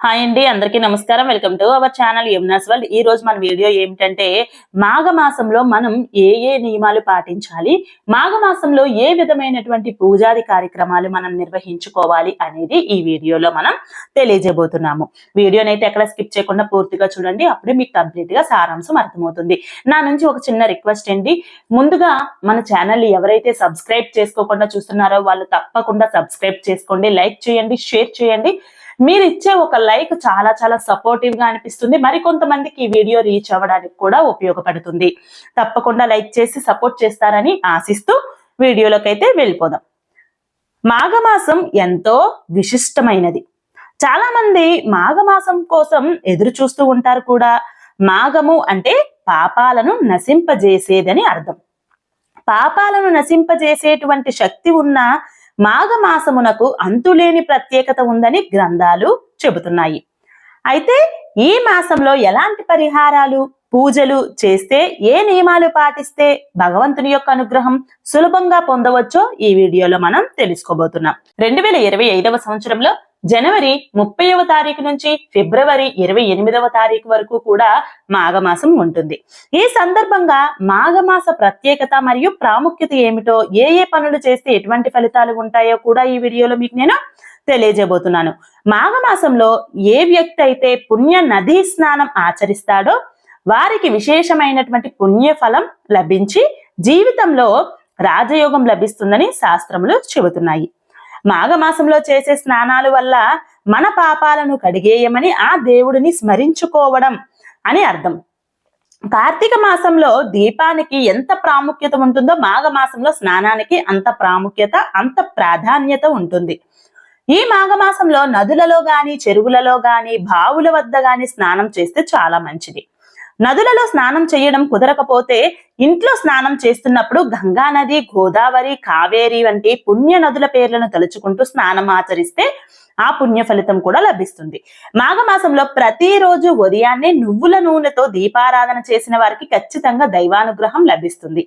Hi అండి అందరికీ నమస్కారం. Welcome to our channel Yamuna's world ఈ రోజు మన వీడియో ఏమిటంటే మాఘమాసంలో మనం ఏ ఏ నియమాలు పాటించాలి మాఘమాసంలో ఏ విధమైనటువంటి పూజాది కార్యక్రమాలు మనం నిర్వహించుకోవాలి అనేది ఈ వీడియోలో మనం తెలియజేయబోతున్నాము. అయితే ఎక్కడ స్కిప్ చేయకుండా పూర్తిగా చూడండి అప్పుడే మీకు కంప్లీట్గా సారాంశం అర్థమవుతుంది. నా నుంచి ఒక చిన్న రిక్వెస్ట్ అండి ముందుగా మన ఛానల్ ఎవరైతే సబ్స్క్రైబ్ చేసుకోకుండా చూస్తున్నారో వాళ్ళు తప్పకుండా సబ్స్క్రైబ్ చేసుకోండి లైక్ చేయండి షేర్ చేయండి. మీరు ఇచ్చే ఒక లైక్ చాలా చాలా సపోర్టివ్గా అనిపిస్తుంది. మరి కొంతమందికి ఈ వీడియో రీచ్ అవ్వడానికి కూడా ఉపయోగపడుతుంది. తప్పకుండా లైక్ చేసి సపోర్ట్ చేస్తారని ఆశిస్తూ వీడియోలోకైతే వెళ్ళిపోదాం. మాఘమాసం ఎంతో విశిష్టమైనది. చాలా మంది మాఘమాసం కోసం ఎదురు చూస్తూ ఉంటారు కూడా. మాఘము అంటే పాపాలను నశింపజేసేదని అర్థం. పాపాలను నశింపజేసేటువంటి శక్తి ఉన్న మాఘమాసమునకు అంతులేని ప్రత్యేకత ఉందని గ్రంథాలు చెబుతున్నాయి. అయితే ఈ మాసంలో ఎలాంటి పరిహారాలు పూజలు చేస్తే ఏ నియమాలు పాటిస్తే భగవంతుని యొక్క అనుగ్రహం సులభంగా పొందవచ్చో ఈ వీడియోలో మనం తెలుసుకోబోతున్నాం. రెండు వేల ఇరవై ఐదవ సంవత్సరంలో జనవరి ముప్పైవ తారీఖు నుంచి ఫిబ్రవరి ఇరవై ఎనిమిదవ తారీఖు వరకు కూడా మాఘమాసం ఉంటుంది. ఈ సందర్భంగా మాఘమాస ప్రత్యేకత మరియు ప్రాముఖ్యత ఏమిటో ఏ ఏ పనులు చేస్తే ఎటువంటి ఫలితాలు ఉంటాయో కూడా ఈ వీడియోలో మీకు నేను తెలియజేయబోతున్నాను. మాఘమాసంలో ఏ వ్యక్తి అయితే పుణ్య నదీ స్నానం ఆచరిస్తాడో వారికి విశేషమైనటువంటి పుణ్యఫలం లభించి జీవితంలో రాజయోగం లభిస్తుందని శాస్త్రములు చెబుతున్నాయి. మాఘమాసంలో చేసే స్నానాల వల్ల మన పాపాలను కడిగేయమని ఆ దేవుడిని స్మరించుకోవడం అని అర్థం. కార్తీక మాసంలో దీపానికి ఎంత ప్రాముఖ్యత ఉంటుందో మాఘమాసంలో స్నానానికి అంత ప్రాముఖ్యత అంత ప్రాధాన్యత ఉంటుంది. ఈ మాఘమాసంలో నదులలో గాని చెరువులలో గాని బావుల వద్ద గాని స్నానం చేస్తే చాలా మంచిది. నదులలో స్నానం చేయడం కుదరకపోతే ఇంట్లో స్నానం చేస్తున్నప్పుడు గంగా నది గోదావరి కావేరి వంటి పుణ్య నదుల పేర్లను తలుచుకుంటూ స్నానం ఆచరిస్తే ఆ పుణ్య ఫలితం కూడా లభిస్తుంది. మాఘమాసంలో ప్రతిరోజు ఉదయాన్నే నువ్వుల నూనెతో దీపారాధన చేసిన వారికి ఖచ్చితంగా దైవానుగ్రహం లభిస్తుంది.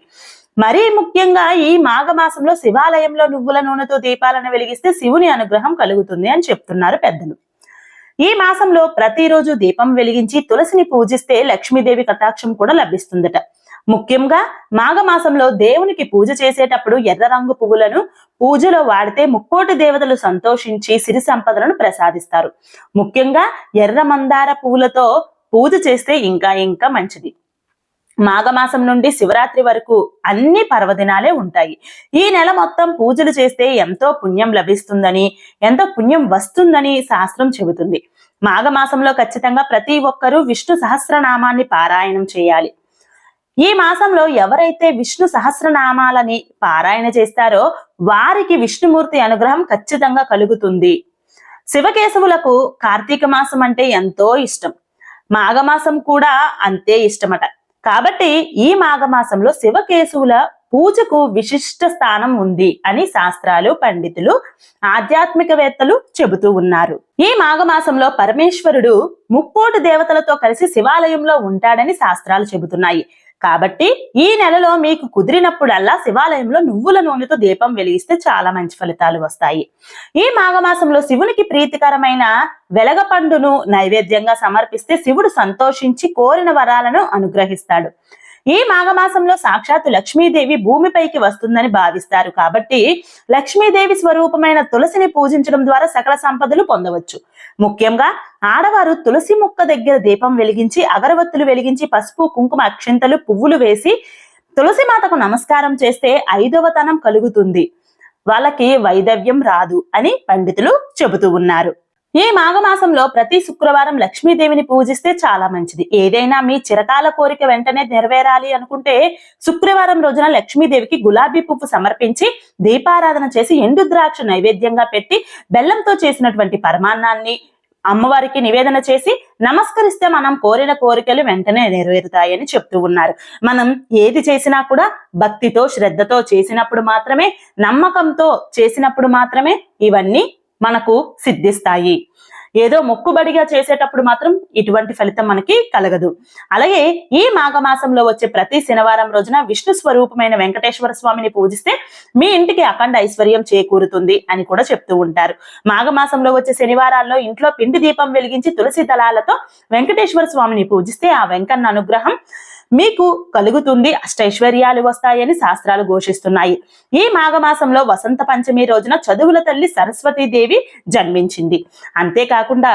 మరీ ముఖ్యంగా ఈ మాఘమాసంలో శివాలయంలో నువ్వుల నూనెతో దీపాలను వెలిగిస్తే శివుని అనుగ్రహం కలుగుతుంది అని చెప్తున్నారు పెద్దలు. ఈ మాసంలో ప్రతిరోజు దీపం వెలిగించి తులసిని పూజిస్తే లక్ష్మీదేవి కటాక్షం కూడా లభిస్తుందట. ముఖ్యంగా మాఘమాసంలో దేవునికి పూజ చేసేటప్పుడు ఎర్ర రంగు పువ్వులను పూజలో వాడితే ముక్కోటి దేవతలు సంతోషించి సిరి సంపదలను ప్రసాదిస్తారు. ముఖ్యంగా ఎర్ర మందార పువ్వులతో పూజ చేస్తే ఇంకా ఇంకా మంచిది. మాఘమాసం నుండి శివరాత్రి వరకు అన్ని పర్వదినాలే ఉంటాయి. ఈ నెల మొత్తం పూజలు చేస్తే ఎంతో పుణ్యం లభిస్తుందని ఎంతో పుణ్యం వస్తుందని శాస్త్రం చెబుతుంది. మాఘమాసంలో ఖచ్చితంగా ప్రతి ఒక్కరూ విష్ణు సహస్రనామాన్ని పారాయణం చేయాలి. ఈ మాసంలో ఎవరైతే విష్ణు సహస్రనామాలని పారాయణ చేస్తారో వారికి విష్ణుమూర్తి అనుగ్రహం ఖచ్చితంగా కలుగుతుంది. శివకేశవులకు కార్తీక మాసం అంటే ఎంతో ఇష్టం. మాఘమాసం కూడా అంతే ఇష్టమట. కాబట్టి ఈ మాఘమాసంలో శివకేశవుల పూజకు విశిష్ట స్థానం ఉంది అని శాస్త్రాలు పండితులు ఆధ్యాత్మికవేత్తలు చెబుతూ ఉన్నారు. ఈ మాఘమాసంలో పరమేశ్వరుడు ముక్కోటి దేవతలతో కలిసి శివాలయంలో ఉంటాడని శాస్త్రాలు చెబుతున్నాయి. కాబట్టి ఈ నెలలో మీకు కుదిరినప్పుడల్లా శివాలయంలో నువ్వుల నూనెతో దీపం వెలిగిస్తే చాలా మంచి ఫలితాలు వస్తాయి. ఈ మాఘమాసంలో శివునికి ప్రీతికరమైన వెలగ పండును నైవేద్యంగా సమర్పిస్తే శివుడు సంతోషించి కోరిన వరాలను అనుగ్రహిస్తాడు. ఈ మాఘమాసంలో సాక్షాత్తు లక్ష్మీదేవి భూమిపైకి వస్తుందని భావిస్తారు. కాబట్టి లక్ష్మీదేవి స్వరూపమైన తులసిని పూజించడం ద్వారా సకల సంపదలు పొందవచ్చు. ముఖ్యంగా ఆడవారు తులసి ముక్క దగ్గర దీపం వెలిగించి అగరవత్తులు వెలిగించి పసుపు కుంకుమ అక్షింతలు పువ్వులు వేసి తులసి మాతకు నమస్కారం చేస్తే ఐదవ తనం కలుగుతుంది. వాళ్ళకి వైదవ్యం రాదు అని పండితులు చెబుతూ ఉన్నారు. ఈ మాఘమాసంలో ప్రతి శుక్రవారం లక్ష్మీదేవిని పూజిస్తే చాలా మంచిది. ఏదైనా మీ చిరకాల కోరిక వెంటనే నెరవేరాలి అనుకుంటే శుక్రవారం రోజున లక్ష్మీదేవికి గులాబీ పువ్వు సమర్పించి దీపారాధన చేసి ఎండు ద్రాక్ష నైవేద్యంగా పెట్టి బెల్లంతో చేసినటువంటి పరమాన్నాన్ని అమ్మవారికి నివేదన చేసి నమస్కరిస్తే మనం కోరిన కోరికలు వెంటనే నెరవేరుతాయని చెప్తూ ఉన్నారు. మనం ఏది చేసినా కూడా భక్తితో శ్రద్ధతో చేసినప్పుడు మాత్రమే నమ్మకంతో చేసినప్పుడు మాత్రమే ఇవన్నీ మనకు సిద్ధిస్తాయి. ఏదో మొక్కుబడిగా చేసేటప్పుడు మాత్రం ఇటువంటి ఫలితం మనకి కలగదు. అలాగే ఈ మాఘమాసంలో వచ్చే ప్రతి శనివారం రోజున విష్ణు స్వరూపమైన వెంకటేశ్వర స్వామిని పూజిస్తే మీ ఇంటికి అఖండ ఐశ్వర్యం చేకూరుతుంది అని కూడా చెప్తూ ఉంటారు. మాఘమాసంలో వచ్చే శనివారాల్లో ఇంట్లో పిండి దీపం వెలిగించి తులసి దళాలతో వెంకటేశ్వర స్వామిని పూజిస్తే ఆ వెంకన్న అనుగ్రహం మీకు కలుగుతుంది అష్టైశ్వర్యాలు వస్తాయని శాస్త్రాలు ఘోషిస్తున్నాయి. ఈ మాఘమాసంలో వసంత పంచమి రోజున చదువుల తల్లి సరస్వతీదేవి జన్మించింది. అంతేకాకుండా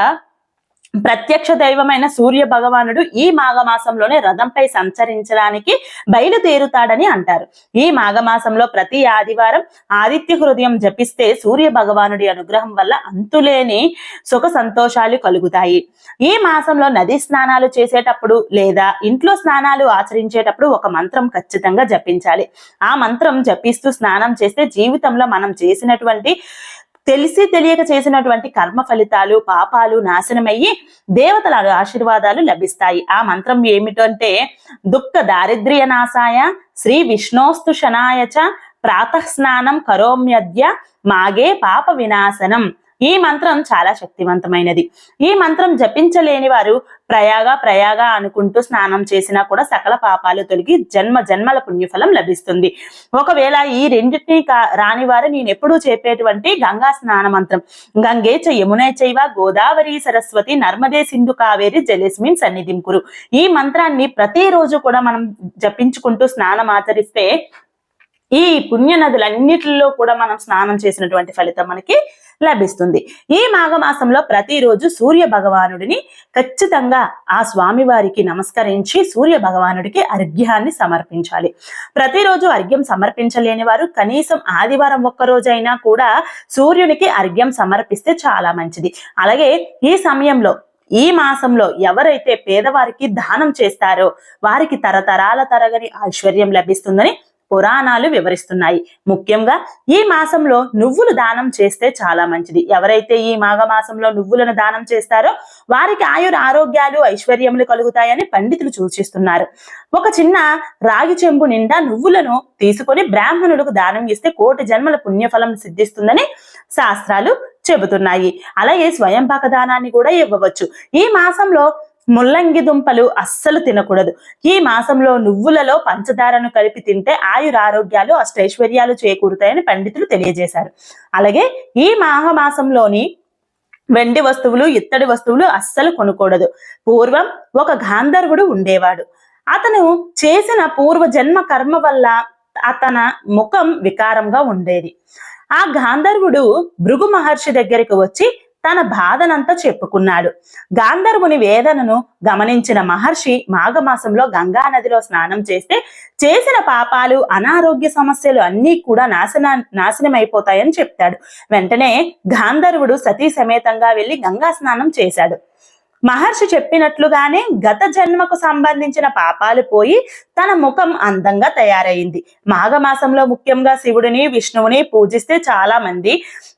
ప్రత్యక్ష దైవమైన సూర్య భగవానుడు ఈ మాఘమాసంలోనే రథంపై సంచరించడానికి బయలుదేరుతాడని అంటారు. ఈ మాఘమాసంలో ప్రతి ఆదివారం ఆదిత్య హృదయం జపిస్తే సూర్య భగవానుడి అనుగ్రహం వల్ల అంతులేని సుఖ సంతోషాలు కలుగుతాయి. ఈ మాసంలో నది స్నానాలు చేసేటప్పుడు లేదా ఇంట్లో స్నానాలు ఆచరించేటప్పుడు ఒక మంత్రం ఖచ్చితంగా జపించాలి. ఆ మంత్రం జపిస్తూ స్నానం చేస్తే జీవితంలో మనం చేసినటువంటి తెలిసి తెలియక చేసినటువంటి కర్మ ఫలితాలు పాపాలు నాశనమయ్యి దేవతల ఆశీర్వాదాలు లభిస్తాయి. ఆ మంత్రం ఏమిటంటే దుఃఖ దారిద్ర్య నాశాయ శ్రీ విష్ణోస్తు శనాయచ చ ప్రాతః స్నానం కరోమ్యద్య మాగే పాప వినాశనం. ఈ మంత్రం చాలా శక్తివంతమైనది. ఈ మంత్రం జపించలేని వారు ప్రయాగ ప్రయాగ అనుకుంటూ స్నానం చేసినా కూడా సకల పాపాలు తొలగి జన్మ జన్మల పుణ్యఫలం లభిస్తుంది. ఒకవేళ ఈ రెండింటిని రాని వారు నేను ఎప్పుడూ చెప్పేటువంటి గంగా స్నాన మంత్రం. గంగే చ యమునే చైవ గోదావరి సరస్వతి నర్మదే సింధు కావేరి జలేస్మిన్ సన్నిధిం కురు. ఈ మంత్రాన్ని ప్రతిరోజు కూడా మనం జపించుకుంటూ స్నానం ఆచరిస్తే ఈ పుణ్య నదులన్నిటిలో కూడా మనం స్నానం చేసినటువంటి ఫలితం మనకి లభిస్తుంది. ఈ మాఘమాసంలో ప్రతిరోజు సూర్య భగవానుడిని ఖచ్చితంగా ఆ స్వామివారికి నమస్కరించి సూర్య భగవానుడికి అర్ఘ్యాన్ని సమర్పించాలి. ప్రతిరోజు అర్ఘ్యం సమర్పించలేని వారు కనీసం ఆదివారం ఒక్కరోజైనా కూడా సూర్యునికి అర్ఘ్యం సమర్పిస్తే చాలా మంచిది. అలాగే ఈ సమయంలో ఈ మాసంలో ఎవరైతే పేదవారికి దానం చేస్తారో వారికి తరతరాల తరగని ఐశ్వర్యం లభిస్తుందని పురాణాలు వివరిస్తున్నాయి. ముఖ్యంగా ఈ మాసంలో నువ్వులు దానం చేస్తే చాలా మంచిది. ఎవరైతే ఈ మాఘ మాసంలో నువ్వులను దానం చేస్తారో వారికి ఆయుర ఆరోగ్యాలు ఐశ్వర్యములు కలుగుతాయని పండితులు సూచిస్తున్నారు. ఒక చిన్న రాగి చెంబు నిండా నువ్వులను తీసుకొని బ్రాహ్మణులకు దానం ఇస్తే కోటి జన్మల పుణ్యఫలం సిద్ధిస్తుందని శాస్త్రాలు చెబుతున్నాయి. అలాగే స్వయం దానాన్ని కూడా ఇవ్వవచ్చు. ఈ మాసంలో ముల్లంగి దుంపలు అస్సలు తినకూడదు. ఈ మాసంలో నువ్వులలో పంచదారను కలిపి తింటే ఆయురారోగ్యాలు అష్టైశ్వర్యాలు చేకూరుతాయని పండితులు తెలియజేశారు. అలాగే ఈ మాఘమాసంలోని వెండి వస్తువులు ఇత్తడి వస్తువులు అస్సలు కొనుకూడదు పూర్వం ఒక గాంధర్వుడు ఉండేవాడు. అతను చేసిన పూర్వ జన్మ కర్మ వల్ల అతన ముఖం వికారంగా ఉండేది. ఆ గాంధర్వుడు భృగు మహర్షి దగ్గరికి వచ్చి తన బాధనంతా చెప్పుకున్నాడు. గాంధర్వుని వేదనను గమనించిన మహర్షి మాఘమాసంలో గంగా నదిలో స్నానం చేస్తే చేసిన పాపాలు అనారోగ్య సమస్యలు అన్నీ కూడా నాశన నాశనమైపోతాయని చెప్తాడు. వెంటనే గాంధర్వుడు సతీ సమేతంగా వెళ్ళి గంగా స్నానం చేశాడు. మహర్షి చెప్పినట్లుగానే గత జన్మకు సంబంధించిన పాపాలు పోయి తన ముఖం అందంగా తయారైంది. మాఘమాసంలో ముఖ్యంగా శివుడిని విష్ణువుని పూజిస్తే చాలా మంది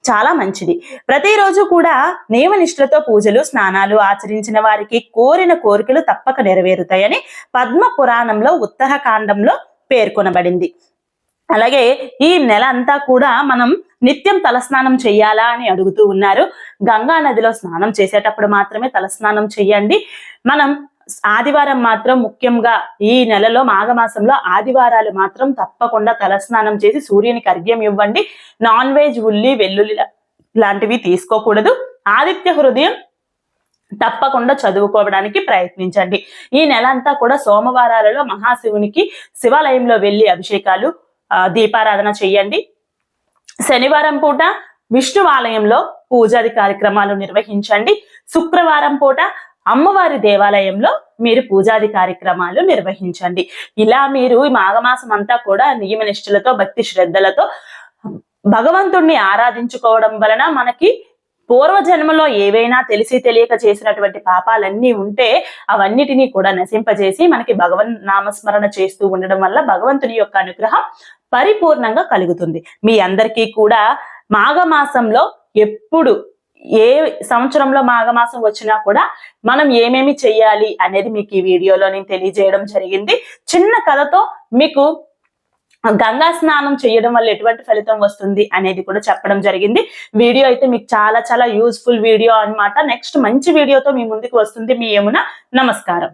చాలా మంచిది. ప్రతిరోజు కూడా నియమనిష్ఠలతో పూజలు స్నానాలు ఆచరించిన వారికి కోరిన కోరికలు తప్పక నెరవేరుతాయని పద్మ పురాణంలో ఉత్తరకాండంలో పేర్కొనబడింది. అలాగే ఈ నెల అంతా కూడా మనం నిత్యం తలస్నానం చెయ్యాలా అని అడుగుతూ ఉన్నారు. గంగా నదిలో స్నానం చేసేటప్పుడు మాత్రమే తలస్నానం చెయ్యండి మనం ఆదివారం మాత్రం ముఖ్యంగా ఈ నెలలో మాఘమాసంలో ఆదివారాలు మాత్రం తప్పకుండా తలస్నానం చేసి సూర్యునికి అర్ఘ్యం ఇవ్వండి. నాన్ వెజ్ ఉల్లి వెల్లుల్లి లాంటివి తీసుకోకూడదు. ఆదిత్య హృదయం తప్పకుండా చదువుకోవడానికి ప్రయత్నించండి. ఈ నెల అంతా కూడా సోమవారాలలో మహాశివునికి శివాలయంలో వెళ్ళి అభిషేకాలు దీపారాధన చెయ్యండి. శనివారం పూట విష్ణు ఆలయంలో పూజాది కార్యక్రమాలు నిర్వహించండి. శుక్రవారం పూట అమ్మవారి దేవాలయంలో మీరు పూజాది కార్యక్రమాలు నిర్వహించండి. ఇలా మీరు ఈ మాఘమాసం అంతా కూడా నియమ నిష్ఠలతో భక్తి శ్రద్ధలతో భగవంతుణ్ణి ఆరాధించుకోవడం వలన మనకి పూర్వజన్మలో ఏవైనా తెలిసి తెలియక చేసినటువంటి పాపాలన్నీ ఉంటే అవన్నిటినీ కూడా నశింపజేసి మనకి భగవన్ నామస్మరణ చేస్తూ ఉండడం వల్ల భగవంతుని యొక్క అనుగ్రహం పరిపూర్ణంగా కలుగుతుంది. మీ అందరికీ కూడా మాఘమాసంలో ఎప్పుడు ఏ సంవత్సరంలో మాఘమాసం వచ్చినా కూడా మనం ఏమేమి చెయ్యాలి అనేది మీకు ఈ వీడియోలో నేను తెలియజేయడం జరిగింది. చిన్న కథతో మీకు గంగా స్నానం చేయడం వల్ల ఎటువంటి ఫలితం వస్తుంది అనేది కూడా చెప్పడం జరిగింది. వీడియో అయితే మీకు చాలా చాలా యూస్ఫుల్ వీడియో అన్నమాట. నెక్స్ట్ మంచి వీడియోతో మీ ముందుకు వస్తుంది. మీ యమున నమస్కారం.